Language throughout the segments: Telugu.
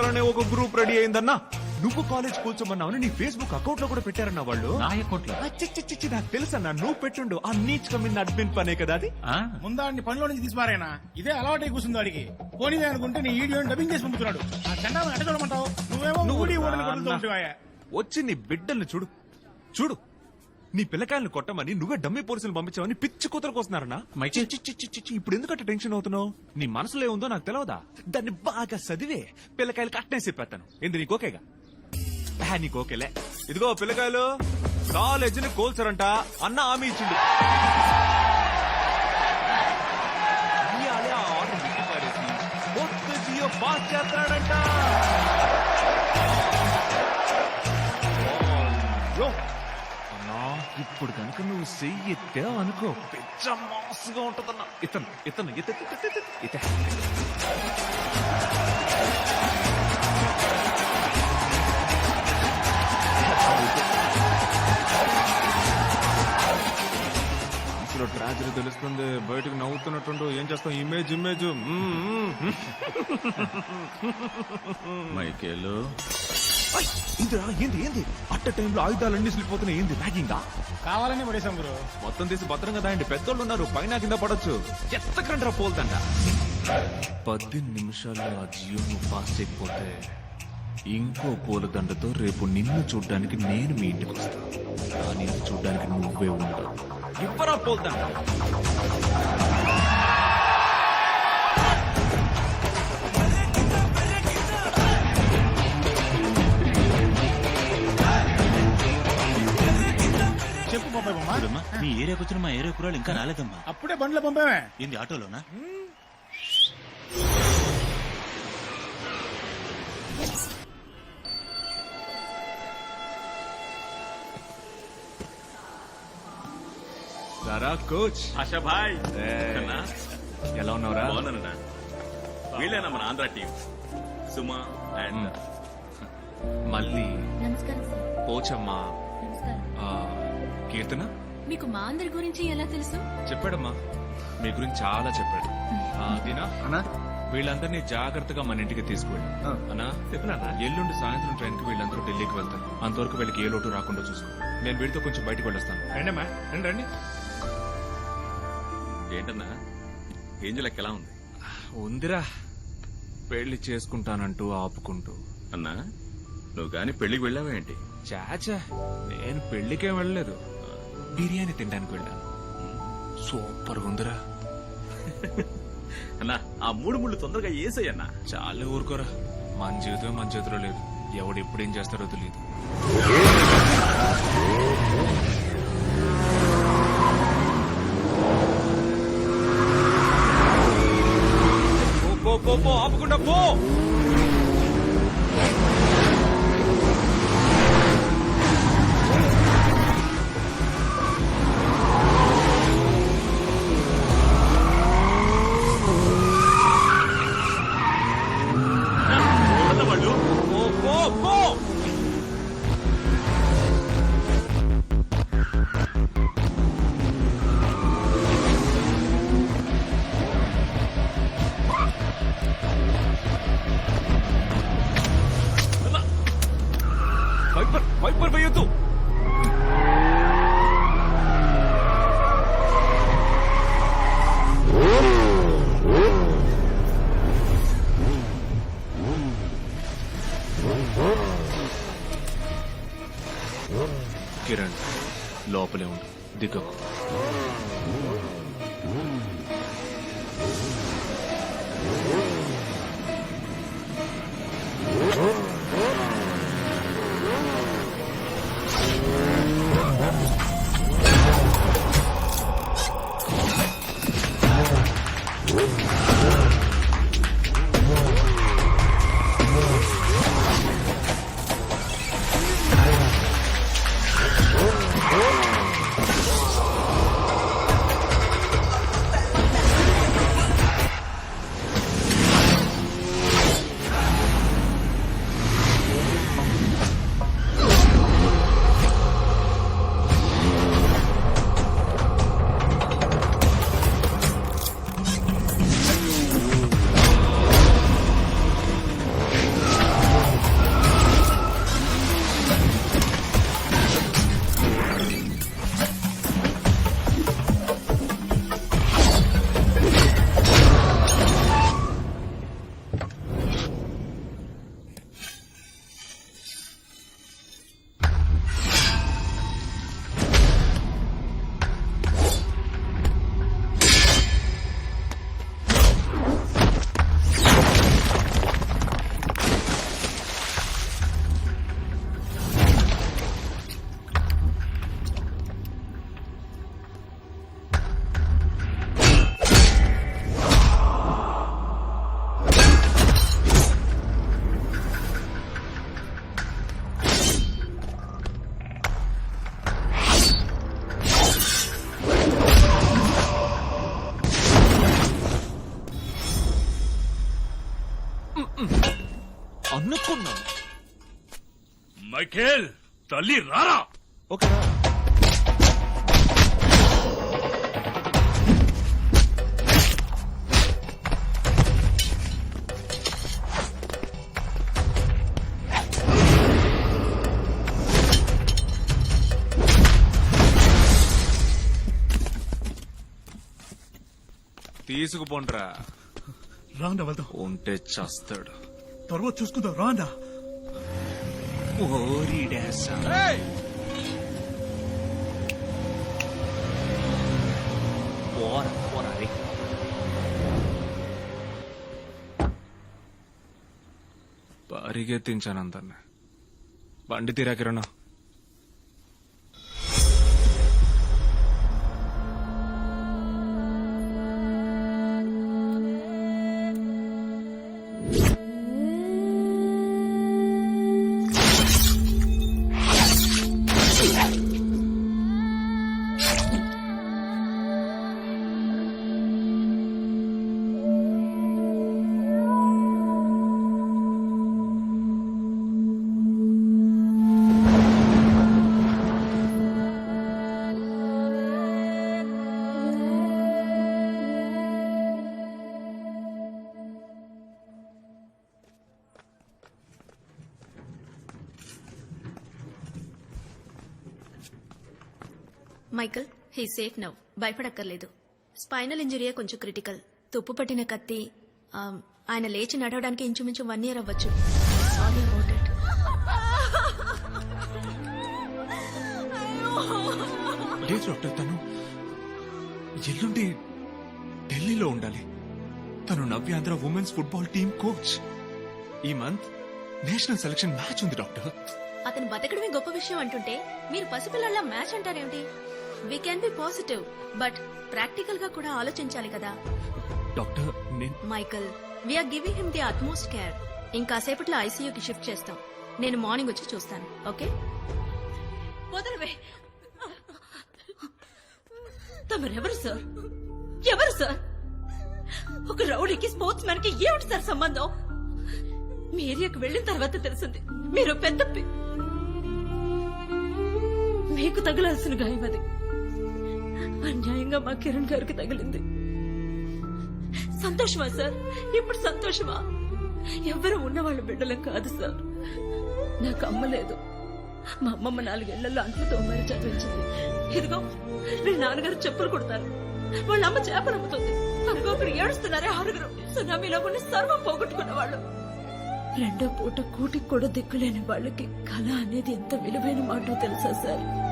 పెట్టాలనే ఒక గ్రూప్ రెడీ అయిందన్నా. నువ్వు కాలేజ్ కూర్చోమన్నావు నీ ఫేస్బుక్ అకౌంట్లో కూడా పెట్టారన్న వాళ్ళు? నా అకౌంట్లో? ఆ, చి, చి, చి, చి, నాకు తెలుసన్నా నువ్వు పెట్టుండు. ఆ నీచ్ కమిన్ అడ్మిన్ పనే కదా అది? ఆ? ముందాడిని పనిలో నుంచి తీసిపారాయన ఇదే అలవాటై కూర్చుంది వాడికి. పోనీ అనుకుంటే నీ వీడియోని డబ్బింగ్ చేసి పంపుతున్నాడు. ఆ చూడమంటావు? నువ్వేమో నువ్వు వచ్చి నీ బిడ్డల్ని చూడు. చూడు. నీ పిల్లకాయలను కొట్టమని నువ్వే డమ్మి పోలీసులు పంపించావని పిచ్చి కూతురు వస్తున్నారనా మైకేల్. చి, చి, చి, చి, చి, ఇప్పుడు ఎందుకంటే టెన్షన్ అవుతున్నావు? నీ మనసులో ఏముందో నాకు తెలియదా దాన్ని బాగా చదివే పిల్లకాయలు కట్టనే చెప్పేస్తాను ఏంది నీకు ఓకేగా? నీకు ఓకేలే. ఇదిగో పిల్లకాయలు కాలేజీని కోల్చరంట. అన్న హామీ ఇచ్చిండు. పాస్ ఇప్పుడు కనుక నువ్వు చెయ్యి ఎత్తావు అనుకో. పెద్ద మాసుగా ఉంటదన్నా. ఇతను ఇతను ఇత ఇత, ట్రాజడీ తెలుస్తుంది. బయటకు నవ్వుతున్నట్టుండు. ఏం చేస్తాం? Image image. మైకేలు. ఇందిరా ఏంది ఏంది? అట్ట టైంలో ఆయుధాలన్నీ ఏంది ర్యాగింగా కావాలని పడేసాం గురు మొత్తం తీసి భద్రంగా దాయండి పెద్దోళ్ళు ఉన్నారు పైన కింద పడొచ్చు. ఎత్తకండ్రా పోల్తంట పద్దెనిమిది నిమిషాల్లో ఆ జియోను పాస్ చేయకపోతే ఇంకో పూలదండతో రేపు నిన్ను చూడ్డానికి నేను మీ ఇంటికి వస్తాను ఆ నిన్ను చూడ్డానికి నువ్వే ఉండవు. ఇవ్వరా పోల్తండ చూడమ్మా మీ ఏరియాకి వచ్చిన మా ఏరియా కురాలు ఇంకా రాలేదమ్మా. అప్పుడే బండ్లో పంపామే. ఏంది ఆటోలోనా? సరా కోచ్. ఆశా భాయ్. ఎలా ఉన్నావురా? బాగున్నానన్నా వీళ్ళేనా మన ఆంధ్ర టీం? సుమా అండ్ మళ్ళీ నమస్కారం సార్. పోచమ్మ కీర్తన? మీకు మా అందరి గురించి ఎలా తెలుసు? చెప్పాడమ్మా. మీ గురించి చాలా చెప్పాడు. ఆ, దీనా? అన్నా? వీళ్ళందరినీ జాగ్రత్తగా మన ఇంటికి తీసుకువెళ్ళి. ఆ. అన్నా? ఎల్లుండి సాయంత్రం ట్రైన్కి వీళ్ళందరూ ఢిల్లీకి వెళ్తారు. అంతవరకు వీళ్ళకి ఏ లోటు రాకుండా చూసుకో. నేను వీళ్ళతో కొంచెం బయటకు వెళ్ళొస్తాను. రండమ్మా. రండి రండి. ఏంటన్నా? ఏంజలకి ఎలా ఉంది? ఉందిరా. పెళ్ళి చేసుకుంటానంటూ ఆపుకుంటూ. అన్నా నువ్వు గాని పెళ్ళికి వెళ్ళావా ఏంటి? చాచా నేను పెళ్ళికేం వెళ్ళలేదు. బిర్యానీ తినడానికి వెళ్ళాను. సూపర్ ఉందిరా. అన్నా ఆ మూడు ముళ్ళు తొందరగా ఏసయ్యన్నా చాలా ఊరుకోరా. మన జీవితం మన చేతిలో లేదు. ఎవడు ఎప్పుడు ఏం చేస్తారో తెలియదు. పో, పో, పో, పో, ఆపకుండా పో. వైపర్ వైపర్ వేయొద్దు. కిరణ్ లోపలే ఉండు. దిగకు. మైకేల్ తల్లి రారా. ఓకేరా తీసుకుపోండ్రా. రాండా వెళ్దాం. ఉంటే చస్తాడు. తర్వాత చూసుకుందాం. రాండా. ఓరి డాసా. పోరా, పోరా రే. పరిగెత్తించాను అందరిని బండి తీరా మైకల్ హీ సేఫ్ నవ్ భయపడక్కర్లేదు. స్పైనల్ ఇంజరీయే కొంచెం క్రిటికల్ తుప్పు పట్టిన కత్తి ఆయన లేచి నడవడానికి ఇంచుమించు వన్ ఇయర్ అవ్వచ్చు. సారీ అబౌట్ ఇట్ లేదు డాక్టర్. తను ఎల్లుండి ఢిల్లీలో ఉండాలి. తను Navyandhra women's football team coach ఈ మంత్ నేషనల్ సెలక్షన్ మ్యాచ్ ఉంది డాక్టర్. అతను బతకడమే గొప్ప విషయం అంటుంటే మీరు పసిపిల్లల match అంటారేమిటి? We can be positive but ప్రాక్టికల్గా కూడా ఆలోచించాలి కదా. డాక్టర్ నేను Michael we are giving him the utmost care ఇంకాసేపట్లో ఐసీయూకి షిఫ్ట్ చేస్తాం. నేను మార్నింగ్ వచ్చి చూస్తాను ఓకే? వదలవే. తమరెవరు సార్? ఎవరు సార్? ఒక రౌడీకి స్పోర్ట్స్ మ్యాన్కి ఏమిటి సార్ సంబంధం? మీ ఏరియాకు వెళ్ళిన తర్వాత తెలిసింది. మీరు పెద్ద మీకు తగలాల్సిన గాయం అది. అన్యాయంగా మా కిరణ్ గారికి తగిలింది. సంతోషమా సార్? ఇప్పుడు సంతోషమా? ఎవరు ఉన్నవాళ్ళ బిడ్డలం కాదు సార్. నాకు అమ్మ లేదు. మా అమ్మమ్మ నాలుగేళ్ళలో అంట్లు తొమ్మిది చదివించింది. ఇదిగో వీళ్ళ నాన్నగారు చెప్పులు కొడతారు. వాళ్ళ అమ్మ చేపలు అమ్ముతుంది. అదిగో ఏడుస్తున్నారే ఆరుగురు. సునామీలో కొన్ని సర్వం పోగొట్టుకున్న వాళ్ళు రెండో పూట కూటికి కూడా దిక్కులేని వాళ్ళకి కళ అనేది ఎంత విలువైన మాట తెలుసా సార్?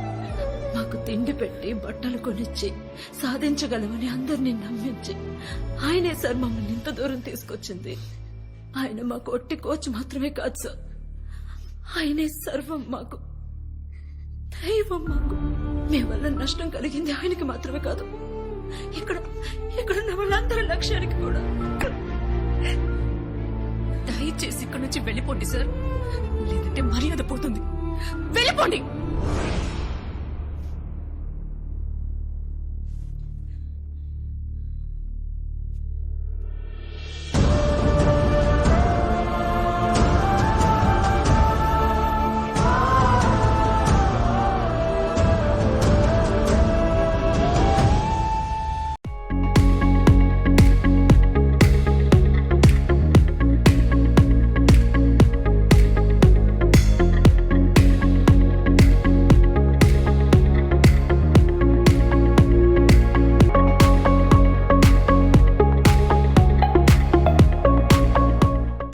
మాకు తిండి పెట్టి బట్టలు కొనిచ్చి సాధించగలమని అందరినీ నమ్మించి ఆయనే సార్ మమ్మల్ని ఇంత దూరం తీసుకొచ్చింది. ఆయన మాకు ఒట్టి కోచ్ మాత్రమే కాదు సార్. ఆయనే సర్వం మాకు. దైవం మాకు. మీ వల్ల నష్టం కలిగింది ఆయనకి మాత్రమే కాదు. ఇక్కడ ఇక్కడున్న వాళ్ళందరి లక్ష్యానికి కూడా. దయచేసి ఇక్కడ నుంచి వెళ్ళిపోండి సార్. లేదంటే మర్యాద పోతుంది. వెళ్ళిపోండి!